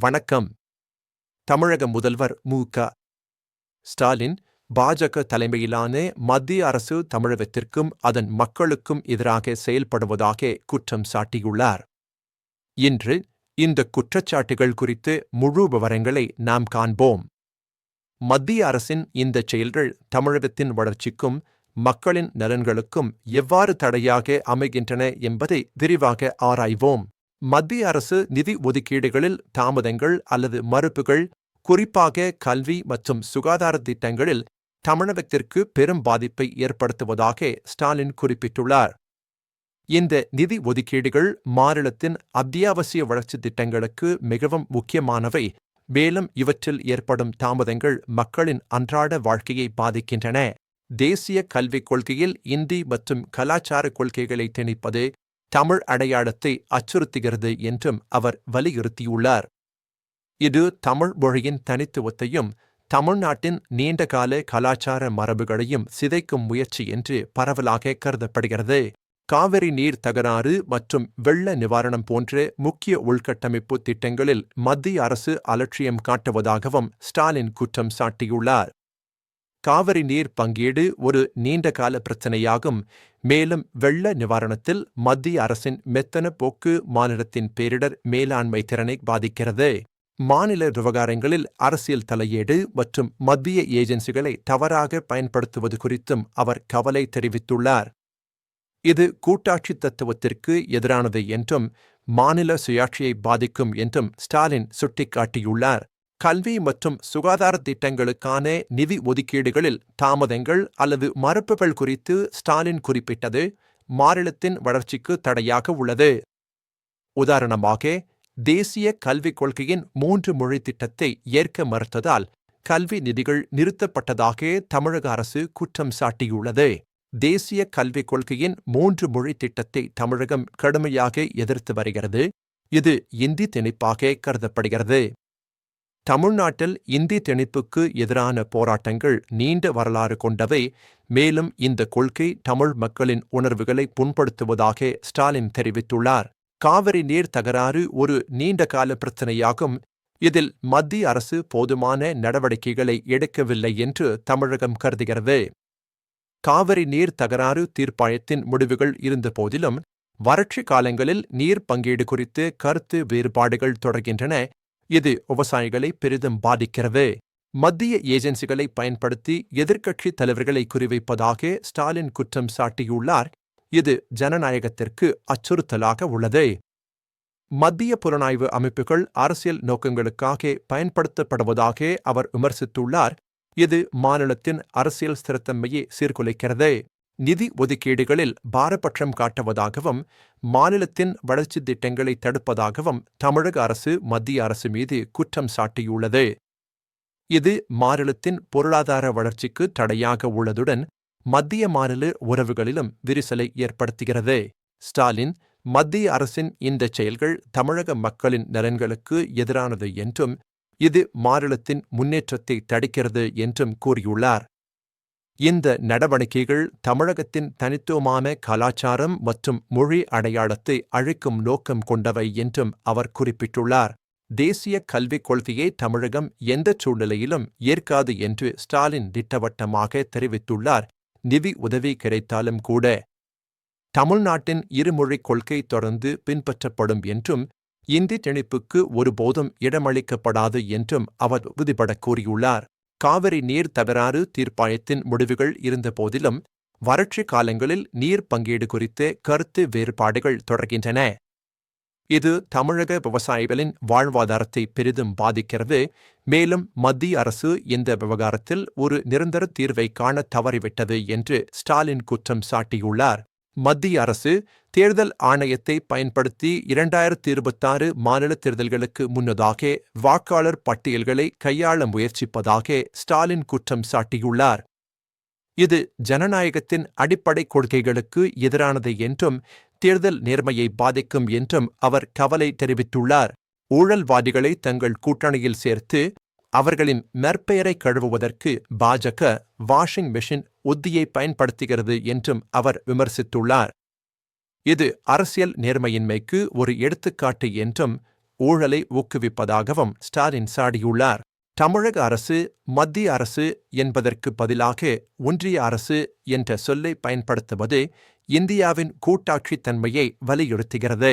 வணக்கம். தமிழக முதல்வர் மு. க. ஸ்டாலின் பாஜக தலைமையிலான மத்திய அரசு தமிழகத்திற்கும் அதன் மக்களுக்கும் எதிராக செயல்படுவதாக குற்றம் சாட்டியுள்ளார். இன்று இந்த குற்றச்சாட்டுகள் குறித்து முழு விவரங்களை நாம் காண்போம். மத்திய அரசின் இந்த செயல்கள் தமிழகத்தின் வளர்ச்சிக்கும் மக்களின் நலன்களுக்கும் எவ்வாறு தடையாக அமைகின்றன என்பதை விரிவாக ஆராய்வோம். மத்திய அரசு நிதி ஒதுக்கீடுகளில் தாமதங்கள் அல்லது மறுப்புகள் குறிப்பாக கல்வி மற்றும் சுகாதார திட்டங்களில் தமிழகத்திற்கு பெரும் பாதிப்பை ஏற்படுத்துவதாக ஸ்டாலின் குறிப்பிட்டுள்ளார். இந்த நிதி ஒதுக்கீடுகள் மாநிலத்தின் அத்தியாவசிய வளர்ச்சி திட்டங்களுக்கு மிகவும் முக்கியமானவை. மேலும் இவற்றில் ஏற்படும் தாமதங்கள் மக்களின் அன்றாட வாழ்க்கையை பாதிக்கின்றன. தேசிய கல்விக் கொள்கையில் இந்தி மற்றும் கலாச்சார கொள்கைகளை திணிப்பது தமிழ் அடையாளத்தை அச்சுறுத்துகிறது என்றும் அவர் வலியுறுத்தியுள்ளார். இது தமிழ் மொழியின் தனித்துவத்தையும் தமிழ்நாட்டின் நீண்டகால கலாச்சார மரபுகளையும் சிதைக்கும் முயற்சி என்று பரவலாக கருதப்படுகிறது. காவிரி நீர் தகராறு மற்றும் வெள்ள நிவாரணம் போன்ற முக்கிய உள்கட்டமைப்பு திட்டங்களில் மத்திய அரசு அலட்சியம் காட்டுவதாகவும் ஸ்டாலின் குற்றம் சாட்டியுள்ளார். காவிரி நீர் பங்கீடு ஒரு நீண்டகால பிரச்சினையாகும். மேலும் வெள்ள நிவாரணத்தில் மத்திய அரசின் மெத்தன போக்கு மாநிலத்தின் பேரிடர் மேலாண்மை திறனை பாதிக்கிறது. மாநில விவகாரங்களில் அரசியல் தலையீடு மற்றும் மத்திய ஏஜென்சிகளை தவறாக பயன்படுத்துவது குறித்தும் அவர் கவலை தெரிவித்துள்ளார். இது கூட்டாட்சி தத்துவத்திற்கு எதிரானது என்றும் மாநில சுயாட்சியை பாதிக்கும் என்றும் ஸ்டாலின் சுட்டிக்காட்டியுள்ளார். கல்வி மற்றும் சுகாதார திட்டங்களுக்கான நிதி ஒதுக்கீடுகளில் தாமதங்கள் அல்லது மறுப்புகள் குறித்து ஸ்டாலின் குறிப்பிட்டது மாநிலத்தின் வளர்ச்சிக்கு தடையாக உள்ளது. உதாரணமாக தேசிய கல்விக் கொள்கையின் மூன்று மொழி திட்டத்தை ஏற்க மறுத்ததால் கல்வி நிதிகள் நிறுத்தப்பட்டதாக தமிழக அரசு குற்றம் சாட்டியுள்ளது. தேசிய கல்விக் கொள்கையின் மூன்று மொழி திட்டத்தை தமிழகம் கடுமையாக எதிர்த்து வருகிறது. இது இந்தி திணிப்பாக கருதப்படுகிறது. தமிழ்நாட்டில் இந்தி திணிப்புக்கு எதிரான போராட்டங்கள் நீண்ட வரலாறு கொண்டவை. மேலும் இந்த கொள்கை தமிழ் மக்களின் உணர்வுகளை புண்படுத்துவதாக ஸ்டாலின் தெரிவித்துள்ளார். காவிரி நீர் தகராறு ஒரு நீண்டகால பிரச்சினையாகும். இதில் மத்திய அரசு போதுமான நடவடிக்கைகளை எடுக்கவில்லை என்று தமிழகம் கருதுகிறது. காவிரி நீர் தகராறு தீர்ப்பாயத்தின் முடிவுகள் இருந்தபோதிலும் வறட்சி காலங்களில் நீர் பங்கீடு குறித்து கருத்து வேறுபாடுகள் தொடர்கின்றன. இது விவசாயிகளை பெரிதும் பாதிக்கிறது? மத்திய ஏஜென்சிகளை பயன்படுத்தி எதிர்க்கட்சி தலைவர்களை குறிவைப்பதாக ஸ்டாலின் குற்றம் சாட்டியுள்ளார். இது ஜனநாயகத்திற்கு அச்சுறுத்தலாக உள்ளது. மத்திய புலனாய்வு அமைப்புகள் அரசியல் நோக்கங்களுக்காக பயன்படுத்தப்படுவதாக அவர் விமர்சித்துள்ளார். இது மாநிலத்தின் அரசியல் ஸ்திரத்தன்மையை சீர்குலைக்கிறது. நிதி ஒதுக்கீடுகளில் பாரபட்சம் காட்டுவதாகவும் மாநிலத்தின் வளர்ச்சித் திட்டங்களை தடுப்பதாகவும் தமிழக அரசு மத்திய அரசு மீது குற்றம் சாட்டியுள்ளது. இது மாநிலத்தின் பொருளாதார வளர்ச்சிக்கு தடையாக உள்ளதுடன் மத்திய மாநில உறவுகளிலும் விரிசலை ஏற்படுத்துகிறது. ஸ்டாலின் மத்திய அரசின் இந்த செயல்கள் தமிழக மக்களின் நலன்களுக்கு எதிரானது என்றும் இது மாநிலத்தின் முன்னேற்றத்தை தடுக்கிறது என்றும் கூறியுள்ளார். இந்த நடவடிக்கைகள் தமிழகத்தின் தனித்துவமான கலாச்சாரம் மற்றும் மொழி அடையாளத்தை அழிக்கும் நோக்கம் கொண்டவை என்றும் அவர் குறிப்பிட்டுள்ளார். தேசிய கல்விக் கொள்கையை தமிழகம் எந்த சூழ்நிலையிலும் ஏற்காது என்று ஸ்டாலின் திட்டவட்டமாக தெரிவித்துள்ளார். நிதி உதவி கிடைத்தாலும் கூட தமிழ்நாட்டின் இருமொழிக் கொள்கை தொடர்ந்து பின்பற்றப்படும் என்றும் இந்தி திணிப்புக்கு ஒருபோதும் இடமளிக்கப்படாது என்றும் அவர் உறுதிபட கூறியுள்ளார். காவிரி நீர் தவறாறு தீர்ப்பாயத்தின் முடிவுகள் இருந்தபோதிலும் வறட்சி காலங்களில் நீர் பங்கீடு குறித்து கருத்து வேறுபாடுகள் தொடர்கின்றன. இது தமிழக விவசாயிகளின் வாழ்வாதாரத்தை பெரிதும் பாதிக்கிறது. மேலும் மத்திய அரசு இந்த விவகாரத்தில் ஒரு நிரந்தர தீர்வை காண தவறிவிட்டது என்று ஸ்டாலின் குற்றம் சாட்டியுள்ளார். மத்திய அரசு தேர்தல் ஆணையத்தை பயன்படுத்தி இரண்டாயிரத்தி இருபத்தாறு மாநில தேர்தல்களுக்கு முன்னதாக வாக்காளர் பட்டியல்களை கையாள முயற்சிப்பதாக ஸ்டாலின் குற்றம் சாட்டியுள்ளார். இது ஜனநாயகத்தின் அடிப்படை கொள்கைகளுக்கு எதிரானது என்றும் தேர்தல் நேர்மையை பாதிக்கும் என்றும் அவர் கவலை தெரிவித்துள்ளார். ஊழல்வாதிகளை தங்கள் கூட்டணியில் சேர்த்து அவர்களின் நற்பெயரை கழுவுவதற்கு பாஜக வாஷிங் மெஷின் உத்தியை பயன்படுத்துகிறது என்றும் அவர் விமர்சித்துள்ளார். இது அரசியல் நேர்மையின்மைக்கு ஒரு எடுத்துக்காட்டு என்றும் ஊழலை ஊக்குவிப்பதாகவும் ஸ்டாலின் சாடியுள்ளார். தமிழக அரசு மத்திய அரசு என்பதற்கு பதிலாக ஒன்றிய அரசு என்ற சொல்லை பயன்படுத்துவது இந்தியாவின் கூட்டாட்சித் தன்மையை வலியுறுத்துகிறது.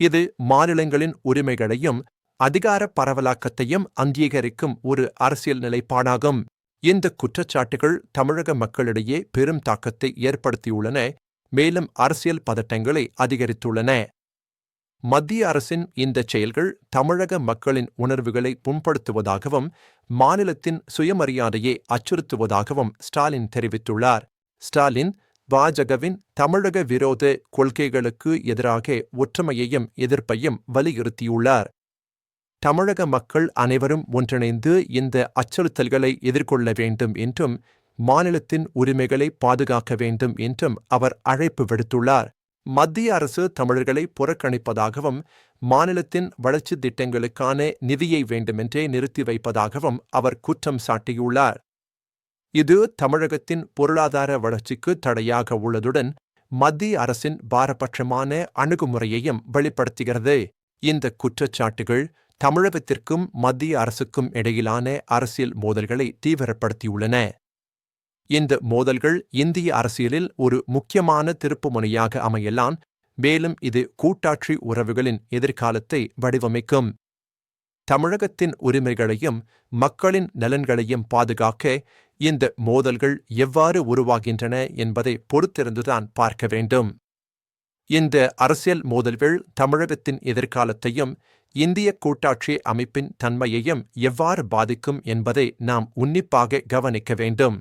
இது மாநிலங்களின் உரிமைகளையும் அதிகார பரவலாக்கத்தையும் அங்கீகரிக்கும் ஒரு அரசியல் நிலைப்பாடாகும். இந்த குற்றச்சாட்டுகள் தமிழக மக்களிடையே பெரும் தாக்கத்தை ஏற்படுத்தியுள்ளன. மேலும் அரசியல் பதட்டங்களை அதிகரித்துள்ளன. மத்திய அரசின் இந்த செயல்கள் தமிழக மக்களின் உணர்வுகளை புண்படுத்துவதாகவும் மாநிலத்தின் சுயமரியாதையை அச்சுறுத்துவதாகவும் ஸ்டாலின் தெரிவித்துள்ளார். ஸ்டாலின் பாஜகவின் தமிழக விரோத கொள்கைகளுக்கு எதிராக ஒற்றுமையையும் எதிர்ப்பையும் வலியுறுத்தியுள்ளார். தமிழக மக்கள் அனைவரும் ஒன்றிணைந்து இந்த அச்சுறுத்தல்களை எதிர்கொள்ள வேண்டும் என்றும் மாநிலத்தின் உரிமைகளை பாதுகாக்க வேண்டும் என்றும் அவர் அழைப்பு விடுத்துள்ளார். மத்திய அரசு தமிழர்களை புறக்கணிப்பதாகவும் மாநிலத்தின் வளர்ச்சி திட்டங்களுக்கான நிதியை வேண்டுமென்றே நிறுத்தி வைப்பதாகவும் அவர் குற்றம் சாட்டியுள்ளார். இது தமிழகத்தின் பொருளாதார வளர்ச்சிக்கு தடையாக உள்ளதுடன் மத்திய அரசின் பாரபட்சமான அணுகுமுறையையும் வெளிப்படுத்துகிறது. இந்த குற்றச்சாட்டுகள் தமிழகத்திற்கும் மத்திய அரசுக்கும் இடையிலான அரசியல் மோதல்களை தீவிரப்படுத்தியுள்ளன. இந்த மோதல்கள் இந்திய அரசியலில் ஒரு முக்கியமான திருப்புமுனையாக அமையலாம் மேலும் இது கூட்டாட்சி உறவுகளின் எதிர்காலத்தை வடிவமைக்கும். தமிழகத்தின் உரிமைகளையும் மக்களின் நலன்களையும் பாதுகாக்க இந்த மோதல்கள் எவ்வாறு உருவாகின்றன என்பதை பொறுத்திருந்துதான் பார்க்க வேண்டும். இந்த அரசியல் மோதல்கள் தமிழகத்தின் எதிர்காலத்தையும் இந்திய கூட்டாட்சி அமைப்பின் தன்மையையும் எவ்வாறு பாதிக்கும் என்பதை நாம் உன்னிப்பாக கவனிக்க வேண்டும்.